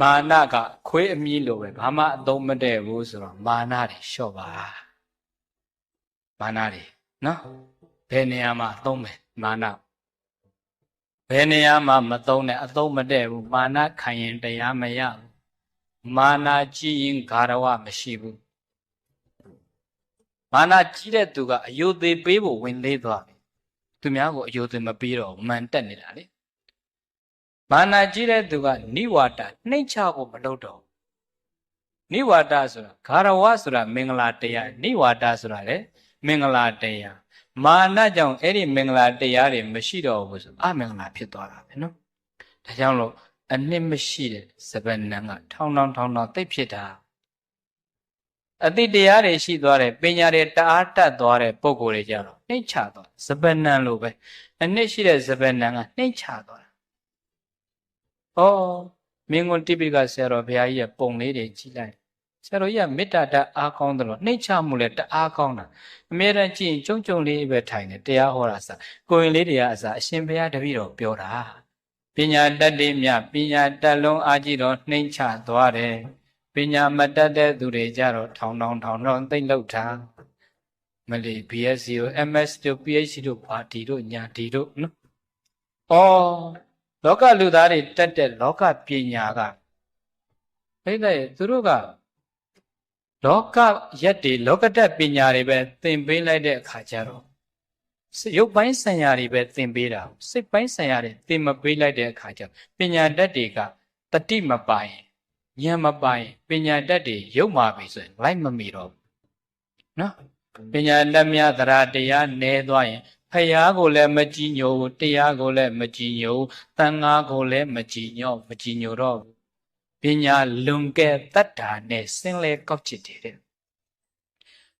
မာနကခွေးအမီးလိုပဲဘာမှအသုံးမတည့်ဘူးဆိုတော့မာနတွေလျှော့ပါမာနတွေနော်ဘယ်နေရာမှာအသုံးမယ်မာနဘယ်နေရာမှာမသုံးနဲ့အသုံးမတည့်ဘူးမာနခံရင်တရားမရဘူးမာနကြီးရင်ဂါရဝမရှိဘူးမာနကြီးတဲ့သူကအယုသေးပေးဖို့ဝင်သေးသွားပြီသူများကိုအယုသေးမပေးတော့ဘူးမှန်တက်နေတာလေ မာနကြီးတဲ့သူကနိဝါဒနှိမ့်ချဖို့မလုပ်တော့ဘူးနိဝါဒဆိုတာဂါရဝဆိုတာမင်္ဂလာတရားနိဝါဒဆိုတာလေမင်္ဂလာတရားမာနကြောင့်အဲ့ဒီမင်္ဂလာတရားတွေမရှိတော့ဘူးဆိုအမင်္ဂလာဖြစ်သွားတာပဲနော်ဒါကြောင့်လို့အနှစ်မရှိတဲ့စပယ်နံကထောင်းထောင်းထောင်းထောင်းသိပ်ဖြစ်တာအတိတရားတွေရှိသွားတယ်ပညာတွေတအားတတ်သွားတဲ့ပုံကိုယ်တွေကြတော့နှိမ့်ချသွားစပယ်နံလိုပဲအနှစ်ရှိတဲ့စပယ်နံကနှိမ့်ချသွားတာ ဩမင်းကွန်တိပိကဆရာတော်ဘုရားကြီးရဲ့ပုံလေးတွေကြည့်လိုက်ဆရာတော်ကြီးကမေတ္တာတအားကောင်းတယ်လို့နှိမ့်ချမှုလည်းတအားကောင်းတာအမြဲတမ်းကြည့်ရင်ကြုံကြုံလေးပဲထိုင်တယ်တရားဟောတာစကိုရင်လေးတွေကအစအရှင်ဘုရားတပည့်တော်ပြောတာပညာတတ်တဲ့မြပညာတတ်လုံးအားကြီးတော့နှိမ့်ချသွားတယ်ပညာမတတ်တဲ့သူတွေကြတော့ထောင်ထောင်ထောင်ထောင်သိမ့်လောက်တာမလီ BSc ကို MS တို့ PhD တို့ဘာဒီတို့ညာဒီတို့နော်ဩ လောကလူသားတွေတက်တဲ့လောကပညာကအဲ့ဒါသူတို့ကလောကရက်တွေလောကတက်ပညာတွေပဲသင်ပေးလိုက်တဲ့အခါကျတော့ရုပ်ပိုင်းဆံရတွေပဲသင်ပေးတာစိတ်ပိုင်းဆံရတွေသင်မပေးလိုက်တဲ့အခါကျပညာတတ်တွေကတတိမပိုင်ဉာဏ်မပိုင်ပညာတတ်တွေရုပ်မာပြီဆိုရင်လိုက်မမီတော့ဘူးနော်ပညာတတ်များသရတရားနဲသွားရင် ဖယားကိုလည်းမကြည်ညိုဘူးတရားကိုလည်းမကြည်ညိုတန်ငါကိုလည်းမကြည်ညော့မကြည်ညိုတော့ဘူးပညာလွန်ကဲတတ်တာနဲ့စင်းလဲကောက်ချစ်တယ်တဲ့